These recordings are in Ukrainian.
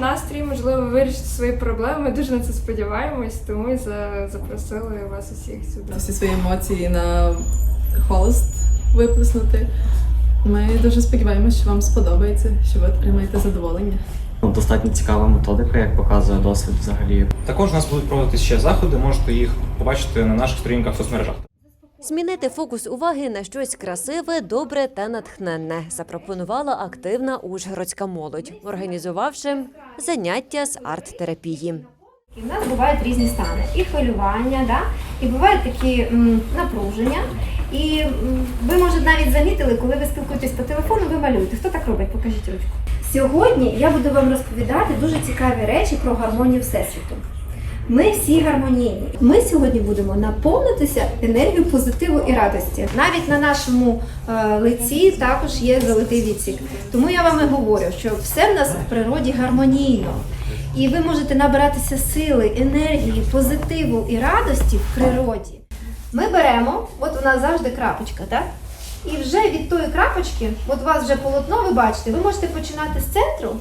настрій, можливо, вирішити свої проблеми. Ми дуже на це сподіваємось, тому і за- запросили вас усіх сюди. всі свої емоції на холост виплеснути. Ми дуже сподіваємося, що вам сподобається, що ви отримаєте задоволення. Ну, Достатньо цікава методика, як показує досвід взагалі. Також у нас будуть проводитися ще заходи, можете їх побачити на наших сторінках в соцмережах. Змінити фокус уваги на щось красиве, добре та натхненне запропонувала активна ужгородська молодь, організувавши заняття з арт-терапії. У нас бувають різні стани. І хвилювання, да? і бувають такі м, напруження. І м, ви, може, навіть замітили, коли ви спілкуєтесь по телефону, ви малюєте. Хто так робить? Покажіть ручку. Сьогодні я буду вам розповідати дуже цікаві речі про гармонію Всесвіту. Ми всі гармонійні. Ми сьогодні будемо наповнитися енергією позитиву і радості. Навіть на нашому е, лиці також є золотий відсік. Тому я вам і говорю, що все в нас в природі гармонійно. І ви можете набиратися сили, енергії, позитиву і радості в природі. Ми беремо, от у нас завжди крапочка, так? І вже від тої крапочки, от у вас вже полотно, ви бачите, ви можете починати з центру.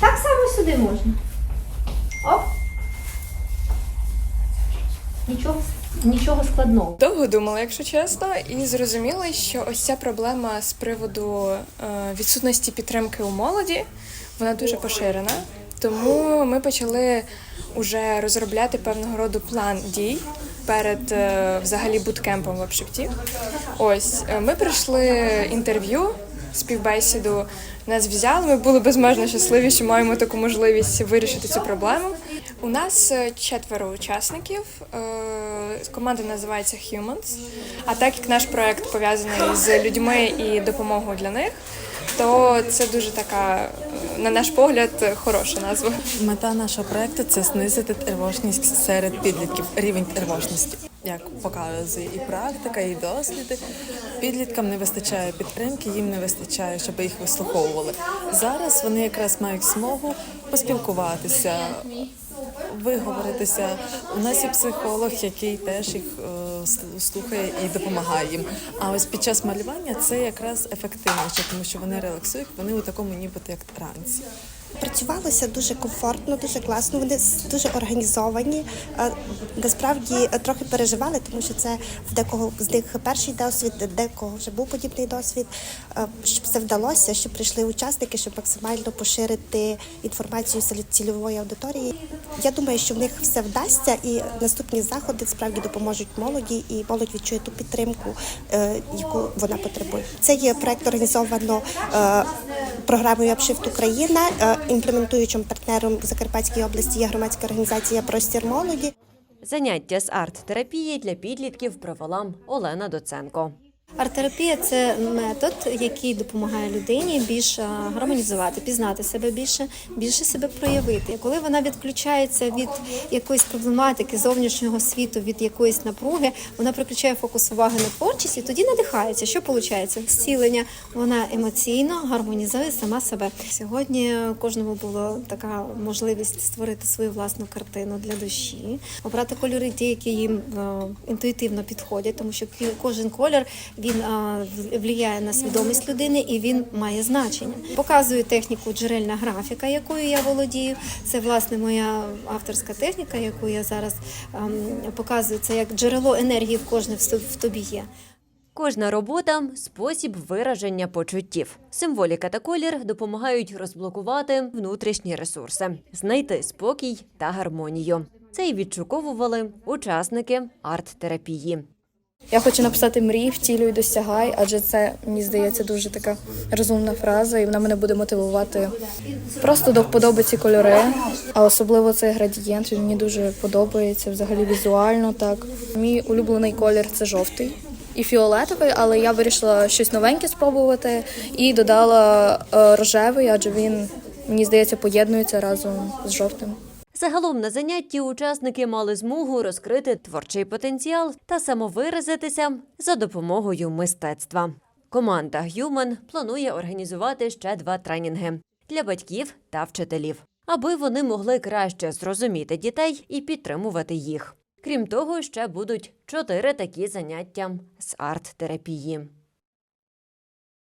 Так само сюди можна. Оп. Нічого, нічого складного. Довго думала, якщо чесно, і зрозуміла, що ось ця проблема з приводу е, відсутності підтримки у молоді, вона дуже поширена. Тому ми почали вже розробляти певного роду план дій перед е, взагалі буткемпом в общепті. Ось е, ми пройшли інтерв'ю, співбесіду. Нас взяли. Ми були безмежно щасливі, що маємо таку можливість вирішити цю проблему. У нас е, четверо учасників. Е, Команда називається Humans. А так як наш проект пов'язаний з людьми і допомогою для них, то це дуже така, е, на наш погляд, хороша назва. Мета нашого проекту це знизити тривожність серед підлітків, рівень тривожності. Як показує і практика, і досліди. Підліткам не вистачає підтримки, їм не вистачає, щоб їх вислуховували. Зараз вони якраз мають змогу поспілкуватися, виговоритися. У нас є психолог, який теж їх е, слухає і допомагає їм. А ось під час малювання це якраз ефективніше, тому що вони релаксують, вони у такому нібито як трансі. Працювалося дуже комфортно, дуже класно. Вони дуже організовані. Е, Насправді е, трохи переживали, тому що це в декого з них перший досвід, декого вже був подібний досвід. Е, Щоб це вдалося, щоб прийшли учасники, щоб максимально поширити інформацію серед цільової аудиторії. Я думаю, що в них все вдасться, і наступні заходи справді допоможуть молоді, і молодь відчує ту підтримку, яку вона потребує. Це є проект організовано програмою Апшифт Україна. Е, Імплементуючим партнером в Закарпатській області є громадська організація Простір молоді. Заняття з арт-терапії для підлітків провела Олена Доценко. Арт-терапія це метод, який допомагає людині більш гармонізувати, пізнати себе більше, більше себе проявити. Коли вона відключається від якоїсь проблематики зовнішнього світу, від якоїсь напруги, вона переключає фокус уваги на творчість і тоді надихається. Що виходить? Зцілення. Вона емоційно гармонізує сама себе. Сьогодні кожному була така можливість створити свою власну картину для душі, обрати кольори, ті, які їм е, інтуїтивно підходять, тому що кожен колір він в- влияє на свідомість людини і він має значення. Показую техніку джерельна графіка, якою я володію. Це власне моя авторська техніка, яку я зараз ем, показую. Це як джерело енергії в кожне в тобі є. Кожна робота спосіб вираження почуттів. Символіка та колір допомагають розблокувати внутрішні ресурси, знайти спокій та гармонію. Це й відшуковували учасники арт-терапії. Я хочу написати мрій, втілюй, досягай, адже це мені здається дуже така розумна фраза, і вона мене буде мотивувати просто до вподоби ці кольори. А особливо цей градієнт. Він мені дуже подобається взагалі візуально. Так мій улюблений колір це жовтий і фіолетовий, але я вирішила щось новеньке спробувати і додала е, рожевий, адже він мені здається поєднується разом з жовтим. Загалом на занятті учасники мали змогу розкрити творчий потенціал та самовиразитися за допомогою мистецтва. Команда Human планує організувати ще два тренінги для батьків та вчителів, аби вони могли краще зрозуміти дітей і підтримувати їх. Крім того, ще будуть чотири такі заняття з арт-терапії.